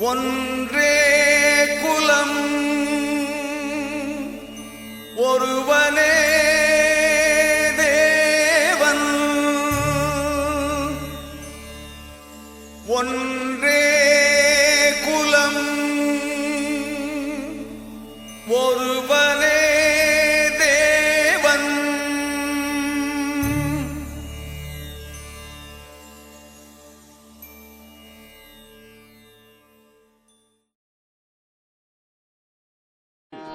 ஒன்றே குலம் ஒருவனே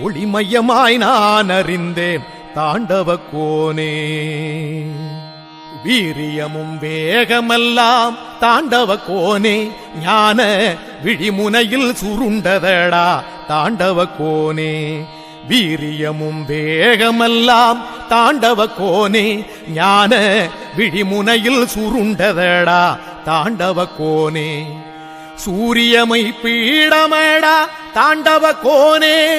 ஒளிமயமாய் நான் அறிந்தேன் தாண்டவ கோனே. வீரியமும் வேகமெல்லாம் தாண்டவ கோனே. ஞான விழிமுனையில் சுருண்டதடா தாண்டவ கோனே. வீரியமும் வேகமெல்லாம் தாண்டவ கோனே. ஞான விழிமுனையில் சுருண்டதடா தாண்டவ கோனே. சூரியமை பீடமடா தாண்டவ கோனே.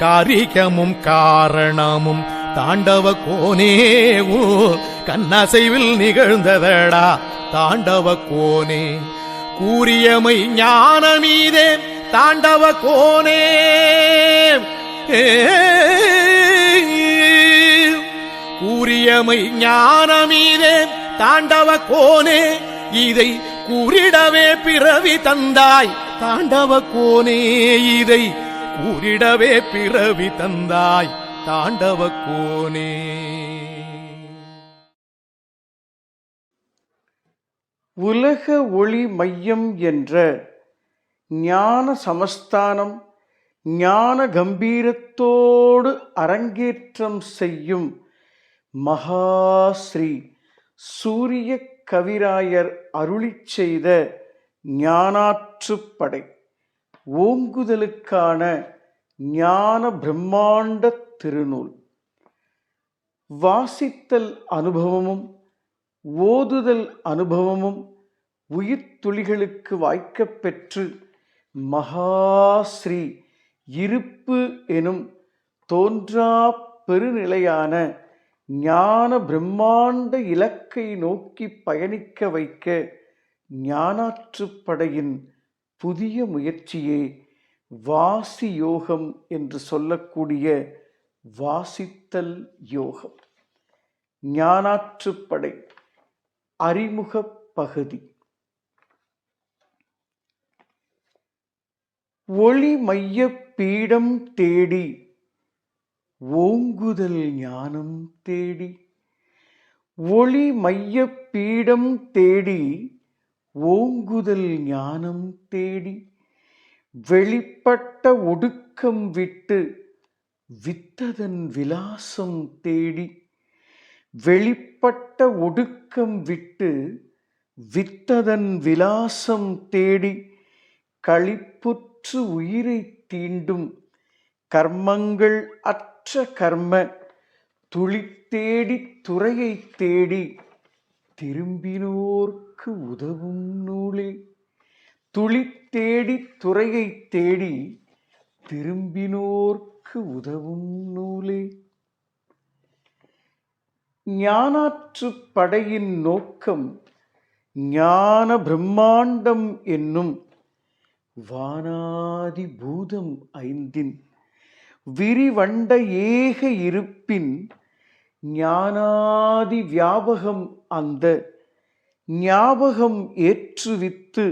காரிகமும் காரணமும். தாண்டவ கோனேவோ கண்ணசைவில் நிகழ்ந்ததடா. தாண்டவ கோனே கூறியமை ஞானமீதே தாண்டவ கோனே. கூறியமை ஞானமீதே தாண்டவ கோனே. இதை கூறிடவே பிறவி தந்தாய். தாண்டவ கோனே இதை கூறிடவே பிறவி தந்தாய் தாண்டவ கோனே. உலக ஒளி மையம் என்ற ஞான சமஸ்தானம் ஞான கம்பீரத்தோடு அரங்கேற்றம் செய்யும் மகாஸ்ரீ சூரிய கவிராயர் அருளிச் செய்த ஞானாற்றுப்படை ஓங்குதலுக்கான ஞான பிரம்மாண்ட திருநூல். வாசித்தல் அனுபவமும் ஓதுதல் அனுபவமும் உயிர்த்துளிகளுக்கு வாய்க்கப் பெற்று மகாஸ்ரீ இருப்பு எனும் தோன்றா பெருநிலையான ஞான பிரம்மாண்ட இலக்கை நோக்கி பயணிக்க வைக்க ஞானாற்றுப்படையின் புதிய முயற்சியே வாசி யோகம் என்று சொல்லக்கூடிய வாசித்தல் யோகம். ஞானாற்றுப்படை அறிமுக பகுதி. ஒளி மைய பீடம் தேடி ஓங்குதல் ஞானம் தேடி. ஒளி மைய பீடம் தேடி ஓங்குதல் ஞானம் தேடி வெளிப்பட்ட ஒடுக்கம் விட்டு வித்ததன் விலாசம் தேடி வெளிப்பட்ட ஒடுக்கம் விட்டு வித்ததன் விலாசம் தேடி களிப்புற்று உயிரை தீண்டும் கர்மங்கள் அற்ற கர்ம துளி தேடி துறையை தேடி திரும்பினோர்க்கு உதவும் நூலே துளி தேடி துறையை தேடி திரும்பினோர்க்கு உதவும் நூலே ஞானாற்றுப் படையின் நோக்கம் ஞான பிரம்மாண்டம் என்னும் வானாதி பூதம் ஐந்தின் விரிவண்ட ஏக இருப்பின் ஞானாதி வியாபகம் அந்த ஞாபகம் ஏற்றுவித்து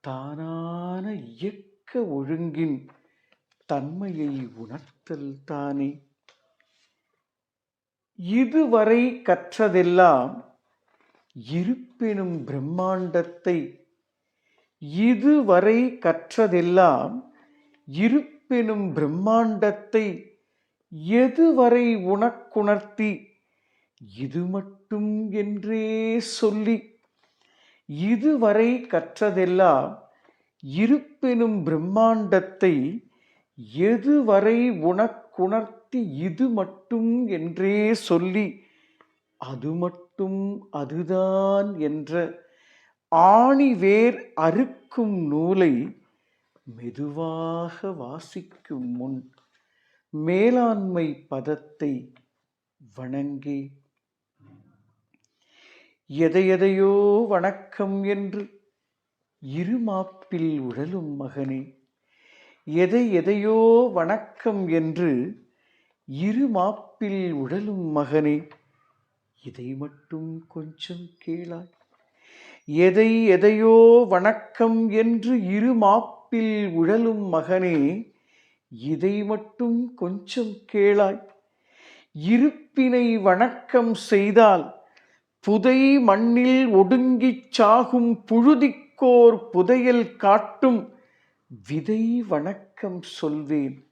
தானான இயக்க ஒழுங்கின் தன்மையை உணர்த்தல் தானே. இதுவரை கற்றதெல்லாம் இருப்பினும் பிரம்மாண்டத்தை இதுவரை கற்றதெல்லாம் இருப்பினும் பிரம்மாண்டத்தை எதுவரை உனக்குணர்த்தி இது மட்டும் என்றே சொல்லி இதுவரை கற்றதெல்லாம் இருப்பெனும் பிரம்மாண்டத்தை எதுவரை உனக்குணர்த்தி இது மட்டும் என்றே சொல்லி அது மட்டும் அதுதான் என்ற ஆணிவேர் அறுக்கும் நூலை மெதுவாக வாசிக்கும் முன் மேலாண்மை பதத்தை வணங்கி எதையெதையோ வணக்கம் என்று இருமாப்பில் உழலும் மகனே எதை எதையோ வணக்கம் என்று இருமாப்பில் உழலும் மகனே இதை மட்டும் கொஞ்சம் கேளாய். எதை எதையோ வணக்கம் என்று இருமாப்பில் உழலும் மகனே இதை மட்டும் கொஞ்சம் கேளாய். இருப்பினை வணக்கம் செய்தால் புதை மண்ணில் ஒடுங்கிச் சாகும் புழுதிக்கோர் புதையல் காட்டும் விதை வணக்கம் சொல்வேன்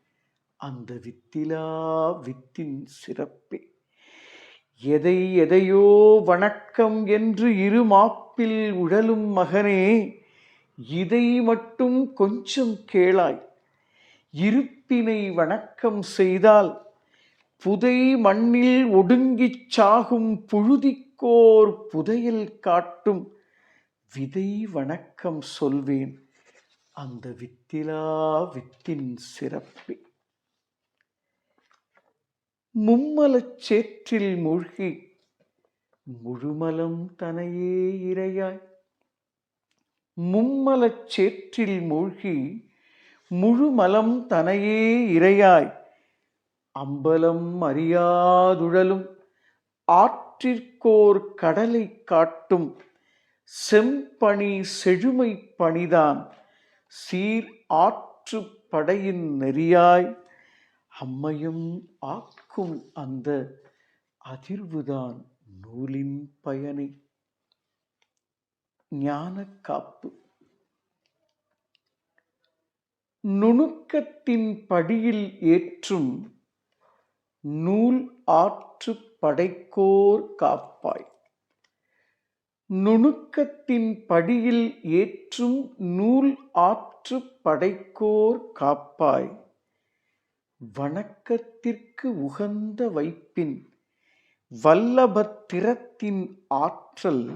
அந்த வித்திலா வித்தின் சிறப்பே. எதை எதையோ வணக்கம் என்று இரு மாப்பில் உழலும் மகனே இதை மட்டும் கொஞ்சம் கேளாய். இருப்பினை வணக்கம் செய்தால் புதை மண்ணில் ஒடுங்கிச் சாகும் புழுதிக்கோர் புதையில் காட்டும் விதை வணக்கம் சொல்வேன். அந்த வித்திலா வித்தின் சிறப்பே. மும்மலச் சேற்றில் மூழ்கி முழுமலம் தனையே இரையாய். மும்மலச் சேற்றில் மூழ்கி முழுமலம் தனையே இரையாய். அம்பலம் அறியாதுழலும் ஆற்றிற்கோர் கடலை காட்டும் செம்பணி செழுமை பணிதான். சீர் ஆற்று படையின் நெறியாய் அம்மையும் ஆக்கும் அந்த அதிர்வுதான் நூலின் பயனை. ஞான காப்பு. நுணுக்கத்தின் படியில் ஏற்றும் நூல் ஆற்று படைக்கோர் காப்பாய். நுணுக்கத்தின் படியில் ஏற்றும் நூல் ஆற்று படைக்கோர் காப்பாய். வணக்கத்திற்கு உகந்த வைப்பின் வல்லபத்திரத்தின் ஆற்றல்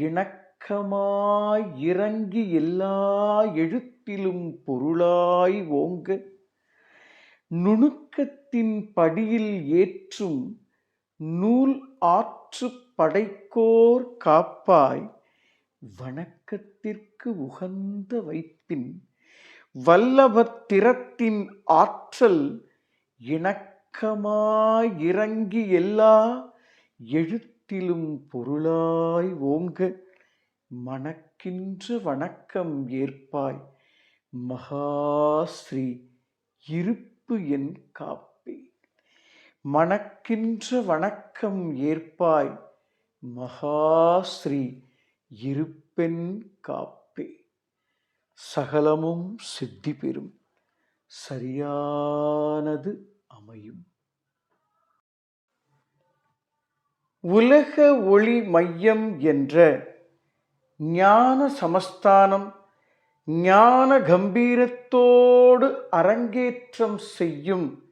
இணக்கமாய் இறங்கி எல்லா எழுத்திலும் பொருளாய் ஓங்க. நுணுக்கத்தின் படியில் ஏற்றும் நூல் ஆற்று படைக்கோர் காப்பாய் வணக்கத்திற்கு உகந்த வைப்பின் வல்லபத்திரத்தின் ஆற்றல் இணக்கமாய் இறங்கி எல்லா எழுத்திலும் பொருளாய் ஓங்க மணக்கின்ற வணக்கம் ஏற்பாய் மகாஸ்ரீ இருப்பு என் காப்பு. மணக்கின்ற வணக்கம் ஏற்பாய் மகாஸ்ரீ இருப்பென் காப்பே. சகலமும் சித்தி பெறும் சரியானது அமையும். உலக ஒளி மையம் என்ற ஞான சமஸ்தானம் ஞான கம்பீரத்தோடு அரங்கேற்றம் செய்யும்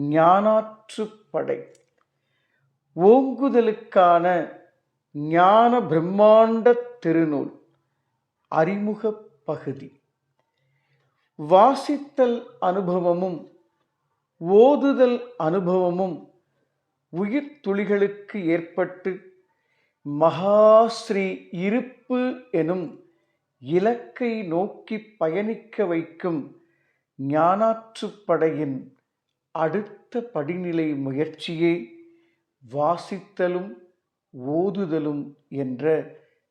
ஞானாற்றுப்படை ஓங்குதலுக்கான ஞான பிரம்மாண்ட திருநூல். அறிமுக பகுதி. வாசித்தல் அனுபவமும் ஓதுதல் அனுபவமும் உயிர் துளிகளுக்கு ஏற்பட்டு மகாஸ்ரீ இருப்பு எனும் இலக்கை நோக்கி பயணிக்க வைக்கும் ஞானாற்றுப்படையின் அடுத்த படிநிலை முயற்சியே வாசித்தலும் ஓதுதலும் என்ற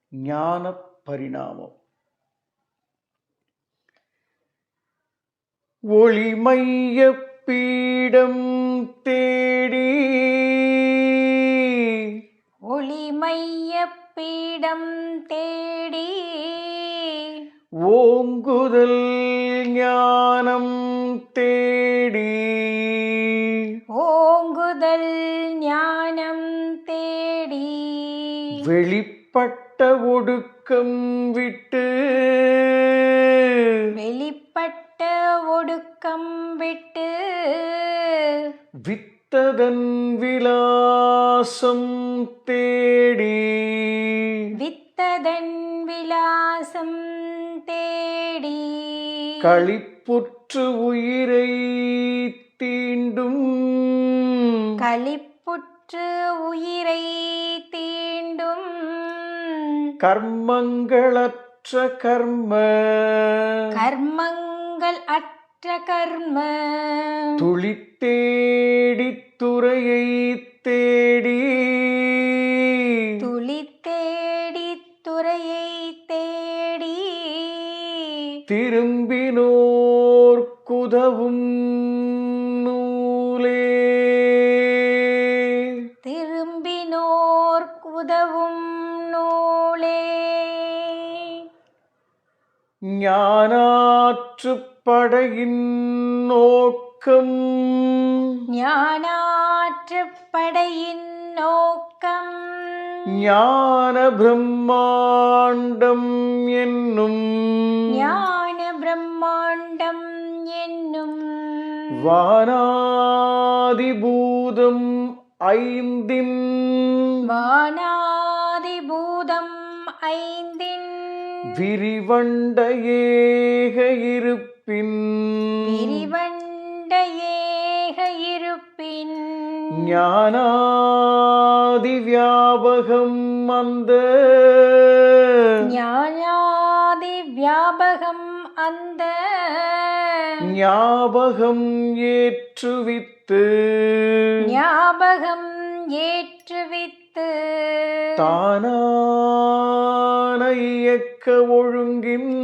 ஞான பரிணாமம். ஒளிமைய பீடம் தேடி ஒளிமைய பீடம் தேடி ஓங்குதல் ஞானம் தேடி வெளிப்பட்ட ஒடுக்கம் விட்டு வெளிப்பட்ட ஒடுக்கம் விட்டு வித்ததன் விலாசம் தேடி வித்ததன் விலாசம் தேடி களிப்புற்று உயிரை தீண்டும் களிப்புற்று உயிரை தீண்டும் கர்மங்களற்ற கர்ம. கர்மங்கள் அற்ற கர்ம. துளி தேடி துறையை தேடி ஞான பிரம்மாண்டம் என்னும் ஞான பிரம்மாண்டம் என்னும் வானாதிபூதம் ஐந்தின் வானாதி பூதம் ஐந்தின் விரிவண்ட ஏக இருப்பின் பிரிவண்ட ஏக இருப்பின் ஞானாதி வியாபகம் அந்த. ஞானாதி வியாபகம் அந்த. ஞாபகம் ஏற்றுவித்து. ஞாபகம் ஏற்றுவித்து. தானான இயக்க ஒழுங்கின்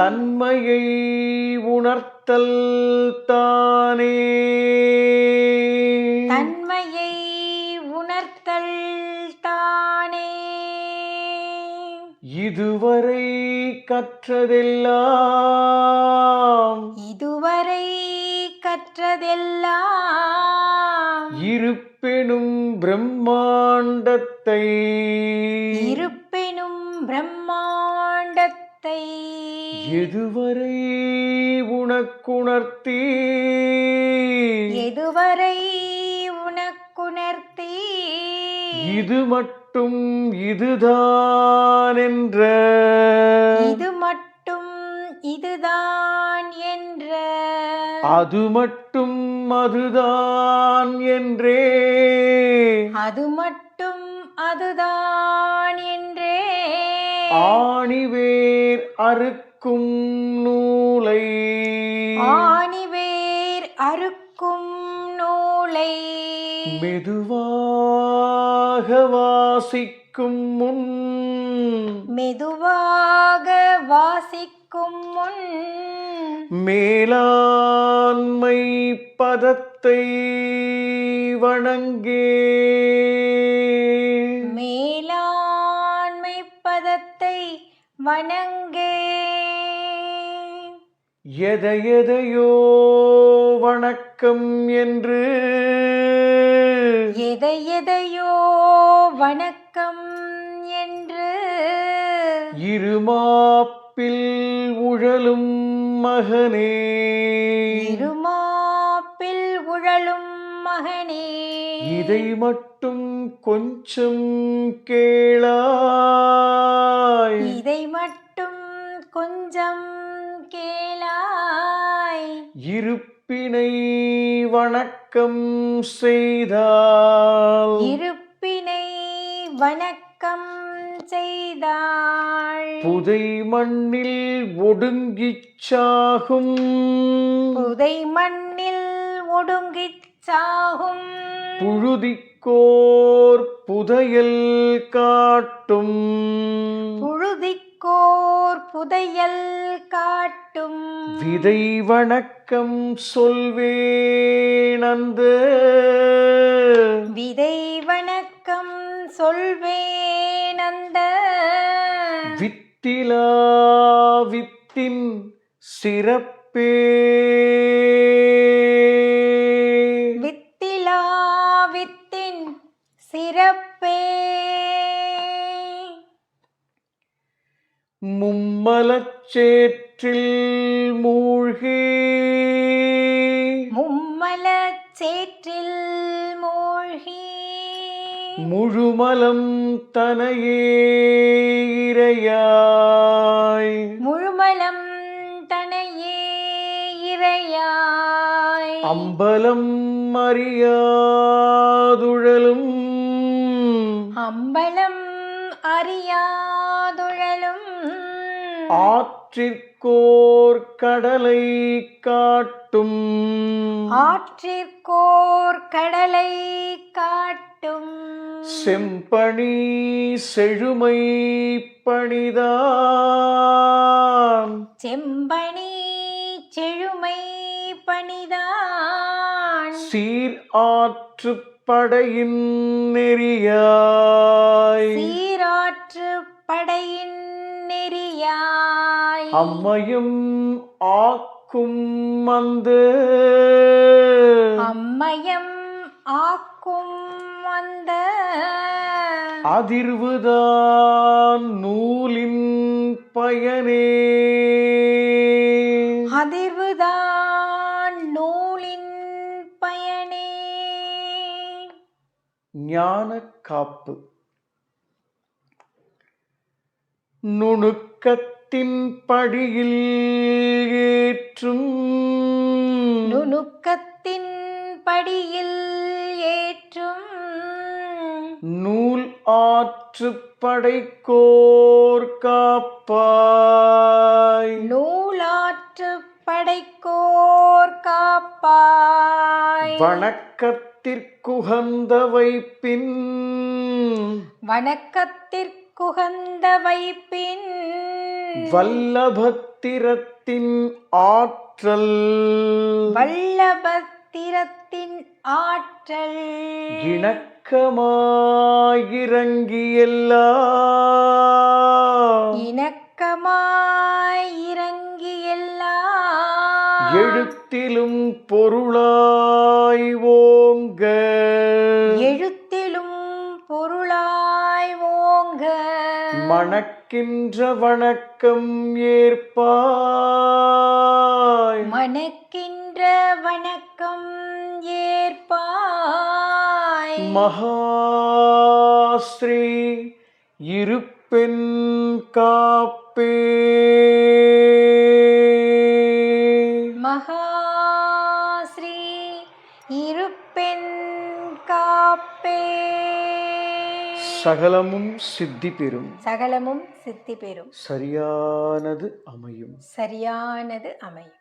தன்மையை உணர்த்தல் தானே. தன்மையை உணர்த்தல் தானே. இதுவரை கற்றதெல்லாம் இதுவரை கற்றதெல்லாம் இருப்பெனும் பிரம்மாண்டத்தை இருப்பினும் பிரம்மாண்டத்தை எதுவரை உனக்குணர்த்தி எதுவரை உனக்குணர்த்தி இது மட்டும் இதுதான் என்ற. இது மட்டும் இதுதான் என்ற. அது மட்டும் அதுதான் என்றே. அது மட்டும் அதுதான் என்றே. ஆணிவேர் அறுக்கும் நூலை. ஆணிவேர் அறுக்கும் நூலை. மெதுவாக வாசிக்கும் முன். மெதுவாக வாசிக்கும் முன். மேலாண்மை பதத்தை வணங்கே. பதத்தை வணங்கே. எதையெதையோ வணக்கம் என்று. எதை எதையோ வணக்கம் என்று. இருமாப்பில் உழலும் மகனே. உழலும் மகனே. இதை மட்டும் கொஞ்சம் கேளாய். இதை மட்டும் கொஞ்சம் கேளாய். இருப்பினை வணக்கம் செய்தால் இருப்பினை வணக்கம் செய்தாள். புதை மண்ணில் ஒடுங்கிச் சாகும். புதை மண்ணில் ஒடுங்கிச் சாகும். புழுதிக்கோர் புதையல் காட்டும். புழுதிக்கோர் புதையல் காட்டும். விதை வணக்கம் சொல்வேன் அந்த விதை வணக்கம் சொல்வேன் அந்த வித்திலா வித்தின் சிறப்பே. மும்மலச்சேற்றில் மூழ்கி. மும்மலச் சேற்றில் மூழ்கி. முழுமலம் தனையே இறையாய். முழுமலம் தனையே இறையாய். அம்பலம் அறியாதுழலும் அறியாதுழலும். ஆற்றிற்கோர் கடலை காட்டும். ஆற்றிற்கோர் கடலை காட்டும். செம்பணி செழுமை பணிதான். செம்பணி செழுமை பணிதான். சீர் ஆற்று படையின் நெறியாய். சீராற்று படையின் நெறியாய். அம்மையும் ஆக்கும் அந்த அம்மயம் ஆக்கும் அந்த அதிர்வுதான் நூலின் பயனே. ஞான காப்பு நுணுக்கத்தின் படியில் ஏற்றும் நுணுக்கத்தின் படியில் ஏற்றும் நூல் ஆற்று படைக்கோர் காப்பாய். நூலாற்று படைக்கோர் காப்பாய். வணக்கத்திற்குகந்த வைப்பின் வணக்கத்திற்குகந்த வைப்பின் வல்லபத்திரத்தின் ஆற்றல் வல்லபத்திரத்தின் ஆற்றல் இணக்கமாயிறங்கியெல்லாம் இணக்கமாய் இறங்கி எல்லா எழுத்திலும் பொருளாய் ஓங்க. எழுத்திலும் பொருளாய் ஓங்க. மணக்கின்ற வணக்கம் ஏற்பாய். மணக்கின்ற வணக்கம் ஏற்பாய். மகாஸ்ரீ இருப்பெண் காப்பே சகலமும் சித்தி பெறும் சகலமும் சித்தி பெறும் சரியானது அமையும். சரியானது அமையும்.